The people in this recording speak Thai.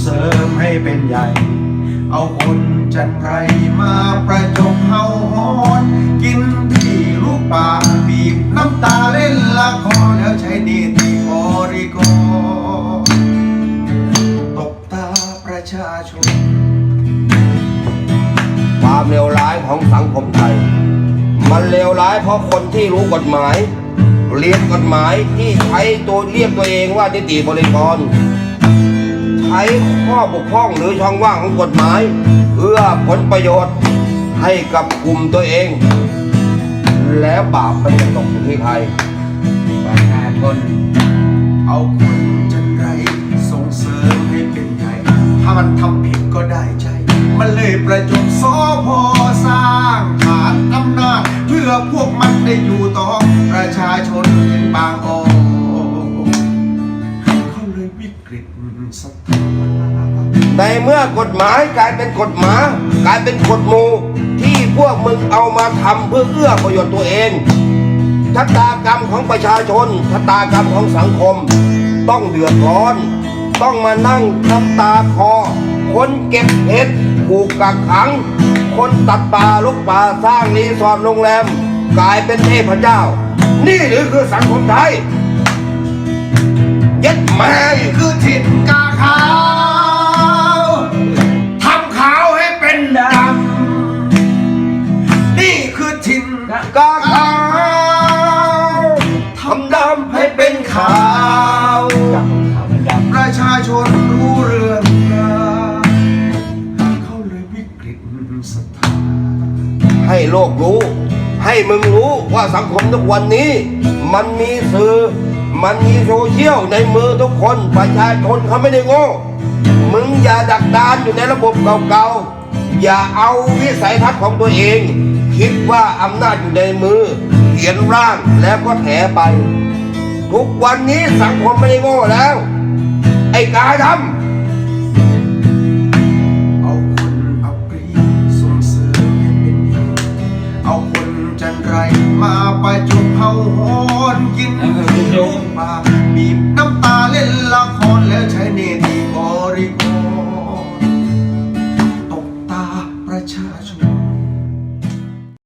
เสริมให้เป็นใหญ่ เอาคนจันไรมาประจบเฮาฮอนกินที่ลูกป่าบีบน้ำตาเล่นละครแล้วใช้ดีที่บริกรตบตาประชาชน ความเลวร้ายของสังคมไทย มันเลวร้ายเพราะคนที่รู้กฎหมาย เรียนกฎหมายที่ใช้ตัวเรียกตัวเองว่านิติบริกร ช้ข้อบกพร่องหรือช่องว่างของกฎหมาย เพื่อผลประโยชน์ให้กับกลุ่มตัวเอง แล้วบาปมันจะตกอยู่ที่ใครประชาชนเอาคนจันไรส่งเสริมให้เป็นใหญ่ถ้ามันทำผิดก็ได้ใจ มันเลยประจบสอพอสร้างฐานอำนาจเพื่อพวกมันได้อยู่ต่อประชาชนถึงบางอ้อเขาเลยวิกฤตสถาน ในเมื่อกฎหมายกลายเป็นกฎหมายกลายเป็นกฎหมู่ที่พวกมึงเอามาทำเพื่อเอื้อประโยชน์ตัวเองชะตากรรมของประชาชนชะตากรรมของสังคม ต้องเดือดร้อน ต้องมานั่งน้ำตาคอ คนเก็บเห็ดผูกกักขัง คนตัดป่าลุกป่าสร้างรีสอร์ทโรงแรม กลายเป็นเทพเจ้า นี่หรือคือสังคมไทยย็ดแม่คือถิ่นกาขาว กาขาวทำดำให้เป็นขาว ประชาชนรู้เรื่องราวเขาเลยวิกฤตสถาให้โลกรู้ ให้มึงรู้ว่าสังคมทุกวันนี้ มันมีสื่อ มันมีโซเชียลในมือทุกคนประชาชนเขาไม่ได้โง่ มึงอย่าดักดานอยู่ในระบบเก่าๆ อย่าเอาวิสัยทัศน์ของตัวเอง คิดว่าอำนาจอยู่ในมือ เขียนร่างแล้วก็แถไป ทุกวันนี้สังคมไม่ได้โง่แล้ว ไอ้กาดีเอาคนจันไรมาไปจุกเผาหอนกินลงปาก